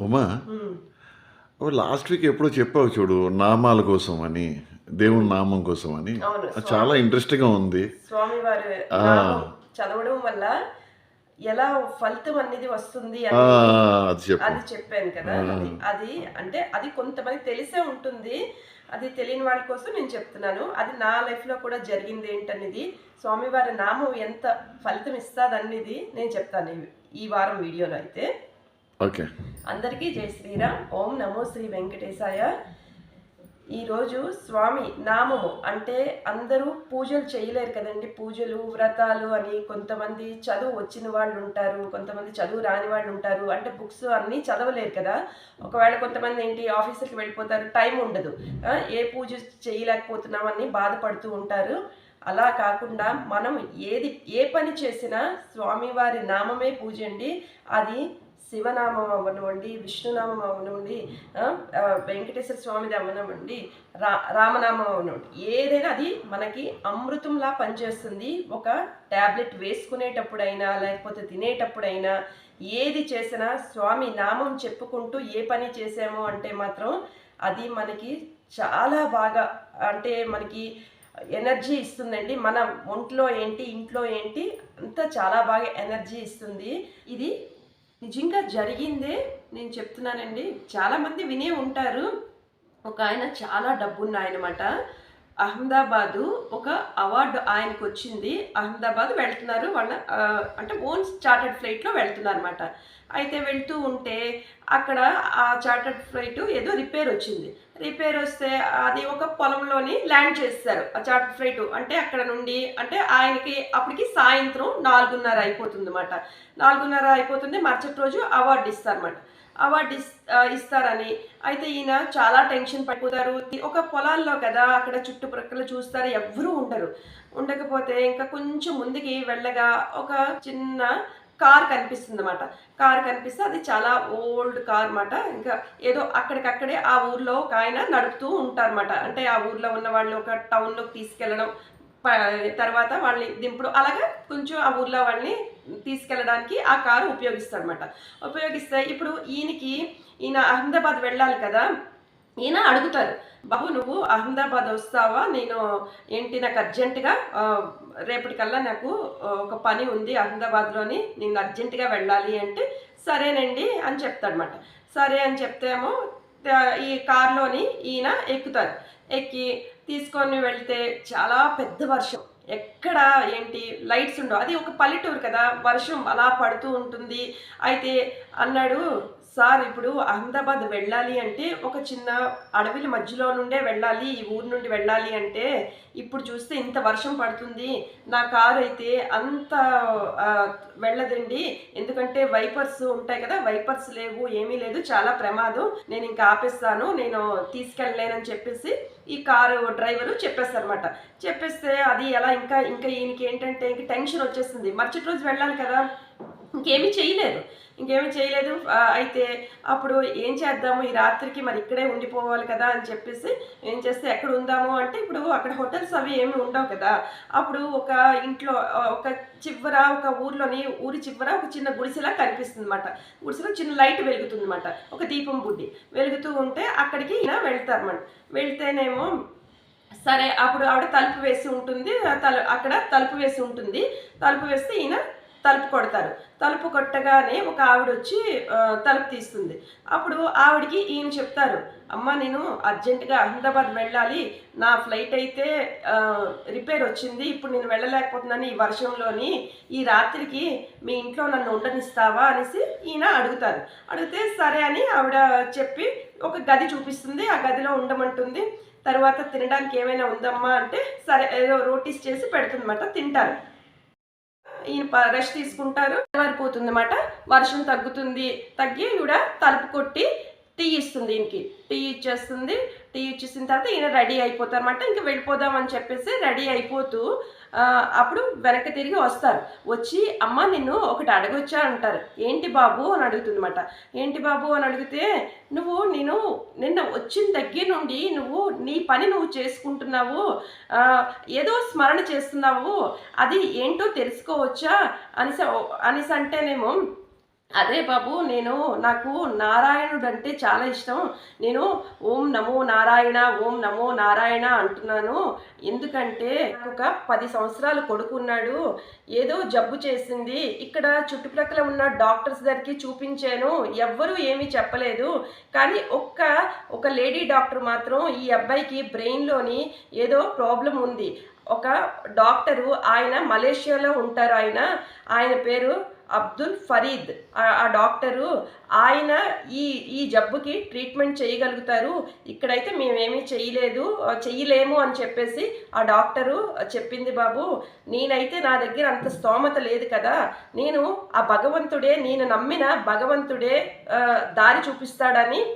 Uma last week ఎప్పుడో చెప్పావు చూడు నామాల కోసం అని దేవుని నామం కోసం అని. చాలా ఇంట్రెస్టింగ్ ఉంది. స్వామివారి చదవడం వల్ల ఎలా ఫలితం అనేది వస్తుంది అది చెప్పు. అది చెప్పాను కదా. అది అంటే అది కొంతమంది తెలిసే ఉంటుంది. అది తెలియని వాళ్ళ కోసం నేను చెప్తున్నాను. అది నా లైఫ్లో కూడా జరిగింది ఏంటనేది స్వామివారి నామం ఎంత ఫలితం ఇస్తాదనేది నేను చెప్తాను ఈ వారం వీడియోలో అయితే. ఓకే. అందరికీ జై శ్రీరామ్. ఓం నమో శ్రీ వెంకటేశాయ. ఈరోజు స్వామి నామము అంటే అందరూ పూజలు చేయలేరు కదండి. పూజలు వ్రతాలు అని కొంతమంది చదువు వచ్చిన వాళ్ళు ఉంటారు కొంతమంది చదువు రాని వాళ్ళు ఉంటారు. అంటే బుక్స్ అన్నీ చదవలేరు కదా. ఒకవేళ కొంతమంది ఏంటి ఆఫీసుకి వెళ్ళిపోతారు టైం ఉండదు. ఏ పూజ చేయలేకపోతున్నామని బాధపడుతూ ఉంటారు. అలా కాకుండా మనం ఏది ఏ పని చేసినా స్వామివారి నామమే పూజండి అది శివనామం అవ్వనివ్వండి విష్ణునామం అవ్వనివ్వండి వెంకటేశ్వర స్వామిది అవ్వనివ్వండి రా రామనామం అవ్వనివ్వండి ఏదైనా అది మనకి అమృతంలా పనిచేస్తుంది. ఒక ట్యాబ్లెట్ వేసుకునేటప్పుడైనా లేకపోతే తినేటప్పుడైనా ఏది చేసినా స్వామి నామం చెప్పుకుంటూ ఏ పని చేసామో అంటే మాత్రం అది మనకి చాలా బాగా అంటే మనకి ఎనర్జీ ఇస్తుందండి. మన ఒంట్లో ఏంటి ఇంట్లో ఏంటి అంతా చాలా బాగా ఎనర్జీ ఇస్తుంది. ఇది నిజంగా జరిగిందే నేను చెప్తున్నానండి. చాలామంది వినే ఉంటారు. ఒక ఆయన చాలా డబ్బున్న ఆయనమాట అహ్మదాబాదు ఒక అవార్డు ఆయనకు వచ్చింది అహ్మదాబాద్ వెళ్తున్నారు. వాళ్ళ అంటే ఓన్ చార్టర్డ్ ఫ్లైట్లో వెళ్తున్నారు అనమాట అయితే వెళ్తూ ఉంటే అక్కడ ఆ చార్టర్డ్ ఫ్లైట్ ఏదో రిపేర్ వచ్చింది. రిపేర్ వస్తే అది ఒక పొలంలోని ల్యాండ్ చేస్తారు. ఆ చార్టర్డ్ ఫ్లైట్ అంటే అక్కడ నుండి అంటే ఆయనకి అప్పటికి సాయంత్రం నాలుగున్నర అయిపోతుంది అనమాట నాలుగున్నర అయిపోతుంది. మరుసటి రోజు అవార్డు ఇస్తారన్నమాట. అవార్డు ఇస్ ఇస్తారని. అయితే ఈయన చాలా టెన్షన్ పడిపోతారు. ఒక పొలాల్లో కదా అక్కడ చుట్టుప్రక్కల చూస్తారు ఎవ్వరూ ఉండరు. ఉండకపోతే ఇంకా కొంచెం ముందుకి వెళ్ళగా ఒక చిన్న కార్ కనిపిస్తుంది అనమాట కార్ కనిపిస్తే అది చాలా ఓల్డ్ కార్ అనమాట ఇంకా ఏదో అక్కడికక్కడే ఆ ఊర్లో ఒక ఆయన నడుపుతూ ఉంటారన్నమాట. అంటే ఆ ఊర్లో ఉన్న వాళ్ళు ఒక టౌన్లోకి తీసుకెళ్ళడం తర్వాత వాళ్ళని దింపుడు. అలాగా కొంచెం ఆ ఊర్లో వాళ్ళని తీసుకెళ్ళడానికి ఆ కారు ఉపయోగిస్తారనమాట ఉపయోగిస్తే ఇప్పుడు ఈయనకి ఈయన అహ్మదాబాద్ వెళ్ళాలి కదా ఈయన అడుగుతారు బాబు నువ్వు అహ్మదాబాద్ వస్తావా? నేను ఏంటి నాకు అర్జెంటుగా రేపటికల్లా నాకు ఒక పని ఉంది అహ్మదాబాద్లోని నేను అర్జెంటుగా వెళ్ళాలి అంటే సరేనండి అని చెప్తాడనమాట సరే అని చెప్తేమో ఈ కార్లోని ఈయన ఎక్కుతారు. ఎక్కి తీసుకొని వెళ్తే చాలా పెద్ద వర్షం. ఎక్కడ ఏంటి లైట్స్ ఉండవు. అది ఒక పల్లెటూరు కదా. వర్షం అలా పడుతూ ఉంటుంది. అయితే అన్నాడు సార్ ఇప్పుడు అహ్మదాబాద్ వెళ్ళాలి అంటే ఒక చిన్న అడవిల మధ్యలో నుండే వెళ్ళాలి ఈ ఊరు నుండి వెళ్ళాలి అంటే ఇప్పుడు చూస్తే ఇంత వర్షం పడుతుంది నా కారు అయితే అంత వెళ్ళదండి. ఎందుకంటే వైపర్స్ ఉంటాయి కదా వైపర్స్ లేవు ఏమీ లేదు చాలా ప్రమాదం. నేను ఇంకా ఆపేస్తాను నేను తీసుకెళ్ళలేనని చెప్పేసి ఈ కారు డ్రైవరు చెప్పేస్తారనమాట చెప్పేస్తే అది ఎలా ఇంకా ఇంకా ఈయనకి ఏంటంటే ఇంక టెన్షన్ వచ్చేస్తుంది. మరుసటి రోజు వెళ్ళాలి కదా ఇంకేమీ చేయలేదు. ఇంకేమీ చేయలేదు. అయితే అప్పుడు ఏం చేద్దాము? ఈ రాత్రికి మరి ఇక్కడే ఉండిపోవాలి కదా అని చెప్పేసి ఏం చేస్తే ఎక్కడ ఉందాము అంటే ఇప్పుడు అక్కడ హోటల్స్ అవి ఏమి ఉండవు కదా. అప్పుడు ఒక ఇంట్లో ఒక చివర ఒక ఊర్లోని ఊరి చివర ఒక చిన్న గుడిసెలా కనిపిస్తుంది అనమాట గుడిసెలో చిన్న లైట్ వెలుగుతుంది అనమాట ఒక దీపం బుడ్డి వెలుగుతూ ఉంటే అక్కడికి ఈయన వెళ్తారన్నమాట. వెళ్తేనేమో సరే అప్పుడు ఆవిడ తలుపు వేసి ఉంటుంది. తలు అక్కడ తలుపు వేసి ఉంటుంది. తలుపు వేస్తే ఈయన తలుపు కొడతారు. తలుపు కొట్టగానే ఒక ఆవిడ వచ్చి తలుపు తీస్తుంది. అప్పుడు ఆవిడకి ఈయన చెప్తారు అమ్మ నేను అర్జెంటుగా అహ్మదాబాద్ వెళ్ళాలి. నా ఫ్లైట్ అయితే రిపేర్ వచ్చింది. ఇప్పుడు నేను వెళ్ళలేకపోతున్నాను ఈ వర్షంలోని. ఈ రాత్రికి మీ ఇంట్లో నన్ను ఉండనిస్తావా? అనేసి ఈయన అడుగుతారు. అడిగితే సరే అని ఆవిడ చెప్పి ఒక గది చూపిస్తుంది. ఆ గదిలో ఉండమంటుంది. తర్వాత తినడానికి ఏమైనా ఉందమ్మా అంటే సరే ఏదో రోటీస్ చేసి పెడుతుందన్నమాట తింటారు. ఈయన రెస్ట్ తీసుకుంటారు. తెల్లవారిపోతుంది అన్నమాట వర్షం తగ్గుతుంది తగ్గి ఈవిడ తలుపు కొట్టి టీ ఇస్తుంది ఈయనకి. టీ ఇచ్చేస్తుంది టీ ఇచ్చేసిన తర్వాత ఈయన రెడీ అయిపోతారు అనమాట ఇంక వెళ్ళిపోదాం అని చెప్పేసి రెడీ అయిపోతూ అప్పుడు వెనక్కి తిరిగి వస్తారు. వచ్చి అమ్మ నిన్ను ఒకటి అడగొచ్చా అంటారు. ఏంటి బాబు అని అడుగుతుందన్నమాట. ఏంటి బాబు అని అడిగితే నువ్వు నేను నిన్న వచ్చిన దగ్గర నుండి నువ్వు నీ పని నువ్వు చేసుకుంటున్నావు. ఏదో స్మరణ చేస్తున్నావు. అది ఏంటో తెలుసుకోవచ్చా? అనేసి అనేసి అంటేనేమో అదే బాబు నేను నాకు నారాయణుడు అంటే చాలా ఇష్టం. నేను ఓం నమో నారాయణ ఓం నమో నారాయణ అంటున్నాను. ఎందుకంటే ఒక పది సంవత్సరాలు కొడుకున్నాడు ఏదో జబ్బు చేసింది. ఇక్కడ చుట్టుప్రక్కల ఉన్న డాక్టర్స్ దగ్గరికి చూపించాను. ఎవ్వరూ ఏమీ చెప్పలేదు. కానీ ఒక్క ఒక లేడీ డాక్టర్ మాత్రం ఈ అబ్బాయికి బ్రెయిన్లోని ఏదో ప్రాబ్లం ఉంది. ఒక డాక్టరు ఆయన మలేషియాలో ఉంటారు ఆయన. ఆయన పేరు అబ్దుల్ ఫరీద్. ఆ- డాక్టరు ఆయన ఈ ఈ జబ్బుకి ట్రీట్మెంట్ చేయగలుగుతారు. ఇక్కడైతే మేమేమీ చేయలేదు చేయలేము చెయ్యలేము అని చెప్పేసి ఆ డాక్టరు చెప్పింది బాబు. నేనైతే నా దగ్గర అంత స్తోమత లేదు కదా. నేను ఆ భగవంతుడే నేను నమ్మిన భగవంతుడే దారి చూపిస్తాడని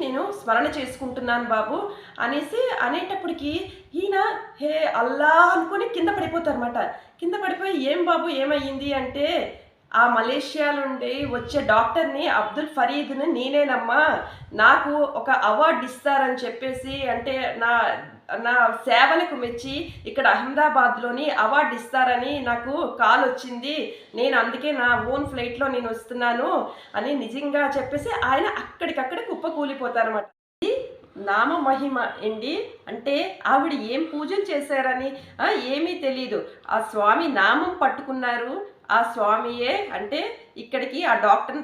నేను స్మరణ చేసుకుంటున్నాను బాబు అనేసి అనేటప్పటికి ఈయన హే అల్లా అనుకొని కింద పడిపోతారన్నమాట. కింద పడిపోయి ఏం బాబు ఏమయ్యింది అంటే ఆ మలేషియా నుండి వచ్చే డాక్టర్ని అబ్దుల్ ఫరీద్ని నేనేనమ్మా నాకు ఒక అవార్డు ఇస్తారని చెప్పేసి అంటే నా నా సేవలకు మెచ్చి ఇక్కడ అహ్మదాబాద్లోని అవార్డు ఇస్తారని నాకు కాల్ వచ్చింది. నేను అందుకే నా ఓన్ ఫ్లైట్లో నేను వస్తున్నాను అని నిజంగా చెప్పేసి ఆయన అక్కడికక్కడ కుప్పకూలిపోతారన్నమాట. నామ మహిమ ఏంటి అంటే ఆవిడ ఏం పూజలు చేశారని ఏమీ తెలియదు ఆ స్వామి నామం పట్టుకున్నారు. ఆ స్వామియే అంటే ఇక్కడికి ఆ డాక్టర్ని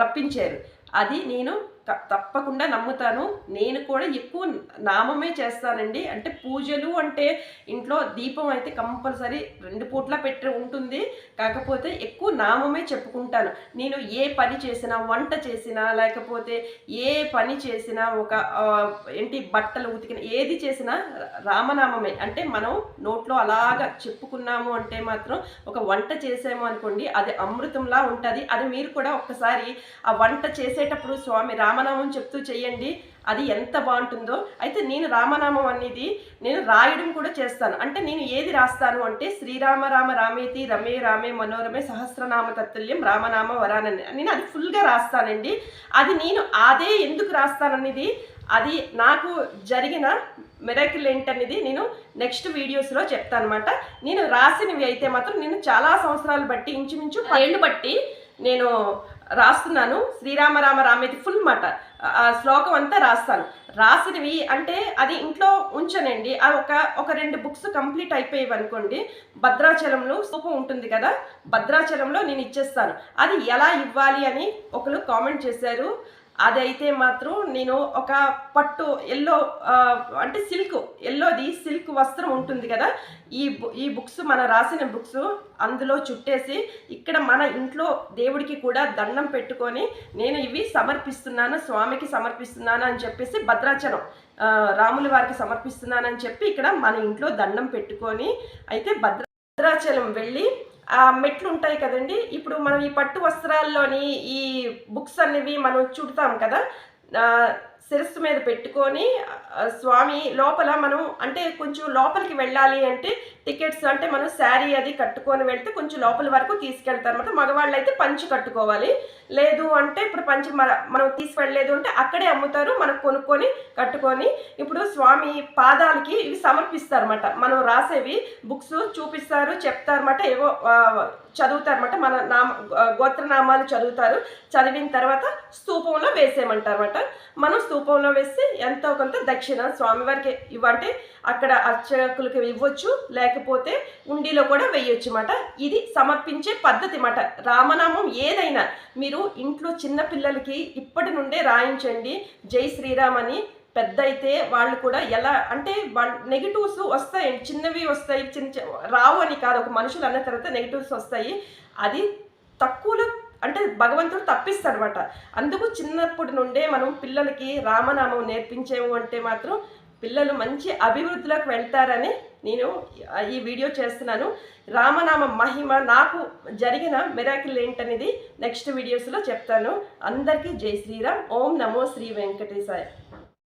రప్పించారు. అది నేను తప్పకుండా నమ్ముతాను. నేను కూడా ఎక్కువ నామమే చేస్తానండి. అంటే పూజలు అంటే ఇంట్లో దీపం అయితే కంపల్సరీ రెండు పూట్ల పెట్టి ఉంటుంది. కాకపోతే ఎక్కువ నామమే చెప్పుకుంటాను. నేను ఏ పని చేసినా వంట చేసినా లేకపోతే ఏ పని చేసినా ఒక ఏంటి బట్టలు ఉతికిన ఏది చేసినా రామనామమే. అంటే మనం నోట్లో అలాగా చెప్పుకున్నాము అంటే మాత్రం ఒక వంట చేసాము అనుకోండి అది అమృతంలా ఉంటుంది. అది మీరు కూడా ఒక్కసారి ఆ వంట చేసేటప్పుడు స్వామి రామనామం చెప్తూ చేయండి అది ఎంత బాగుంటుందో. అయితే నేను రామనామం అనేది నేను రాయడం కూడా చేస్తాను. అంటే నేను ఏది రాస్తాను అంటే శ్రీరామ రామ రామేతి రమే రామే మనోరమే సహస్రనామ తత్తుల్యం రామనామ వరానని. నేను అది ఫుల్గా రాస్తానండి. అది నేను అదే ఎందుకు రాస్తాననేది అది నాకు జరిగిన మెరకిల్ ఏంటనేది నేను నెక్స్ట్ వీడియోస్లో చెప్తాను అనమాట నేను రాసినవి అయితే మాత్రం నేను చాలా సంవత్సరాలు బట్టి ఇంచుమించు ఏళ్ళు బట్టి. నేను రాస్తున్నాను. శ్రీరామ రామ రామేది ఫుల్ మాట. ఆ శ్లోకం అంతా రాస్తాను. రాసినవి అంటే అది ఇంట్లో ఉంచనండి. ఆ ఒక ఒక రెండు బుక్స్ కంప్లీట్ అయిపోయేవి అనుకోండి. భద్రాచలంలో స్తూపం ఉంటుంది కదా? భద్రాచలంలో నేను ఇచ్చేస్తాను. అది ఎలా ఇవ్వాలి అని ఒకరు కామెంట్ చేశారు. అదైతే మాత్రం నేను ఒక పట్టు ఎల్లో అంటే సిల్క్ ఎల్లోది సిల్క్ వస్త్రం ఉంటుంది కదా ఈ బు- ఈ బుక్స్ మనం రాసిన బుక్స్ అందులో చుట్టేసి ఇక్కడ మన ఇంట్లో దేవుడికి కూడా దండం పెట్టుకొని నేను ఇవి సమర్పిస్తున్నాను స్వామికి సమర్పిస్తున్నాను అని చెప్పేసి భద్రాచలం రాముల వారికి సమర్పిస్తున్నానని చెప్పి ఇక్కడ మన ఇంట్లో దండం పెట్టుకొని అయితే భద్ర భద్రాచలం వెళ్ళి మెట్లు ఉంటాయి కదండి. ఇప్పుడు మనం ఈ పట్టు వస్త్రాల్లోని ఈ బుక్స్ అనేవి మనం చుడతాం కదా. శిరస్సు మీద పెట్టుకొని స్వామి లోపల మనం అంటే కొంచెం లోపలికి వెళ్ళాలి అంటే టికెట్స్ అంటే మనం శారీ అది కట్టుకొని వెళ్తే కొంచెం లోపల వరకు తీసుకెళ్తారు అనమాట మగవాళ్ళు అయితే పంచి కట్టుకోవాలి. లేదు అంటే ఇప్పుడు పంచి మన మనం తీసుకెళ్ళలేదు అంటే అక్కడే అమ్ముతారు మనం కొనుక్కొని కట్టుకొని ఇప్పుడు స్వామి పాదాలకి ఇవి సమర్పిస్తారు అనమాట మనం రాసేవి బుక్స్ చూపిస్తారు చెప్తారన్నమాట ఏవో చదువుతారు చదువుతారన్నమాట. మన నామ గోత్రనామాలు చదువుతారు. చదివిన తర్వాత స్తూపంలో వేసేయమంటారన్నమాట. మనం స్తూపంలో వేసి ఎంతో కొంత దక్షిణ స్వామివారికి ఇవ్వంటే అక్కడ అర్చకులకి ఇవ్వచ్చు లేకపోతే ఉండిలో కూడా వేయొచ్చు అన్నమాట ఇది సమర్పించే పద్ధతి అన్నమాట రామనామం ఏదైనా మీరు ఇంట్లో చిన్న పిల్లలకి ఇప్పటి నుండే రాయించండి జై శ్రీరామ్ అని పెద్ద అయితే వాళ్ళు కూడా ఎలా అంటే వాళ్ళ నెగిటివ్స్ వస్తాయి చిన్నవి వస్తాయి చిన్న చిన్న రావు అని కాదు ఒక మనుషులు అన్న తర్వాత నెగిటివ్స్ వస్తాయి. అది తక్కువలో అంటే భగవంతుడు తప్పిస్తాడనమాట అందుకు చిన్నప్పటి నుండే మనం పిల్లలకి రామనామం నేర్పించేము అంటే మాత్రం పిల్లలు మంచి అభివృద్ధిలోకి వెళ్తారని నేను ఈ వీడియో చేస్తున్నాను. రామనామ మహిమ నాకు జరిగిన మిరాకిల్ ఏంటనేది నెక్స్ట్ వీడియోస్లో చెప్తాను. అందరికీ జై శ్రీరామ్. ఓం నమో శ్రీ వెంకటేశాయ.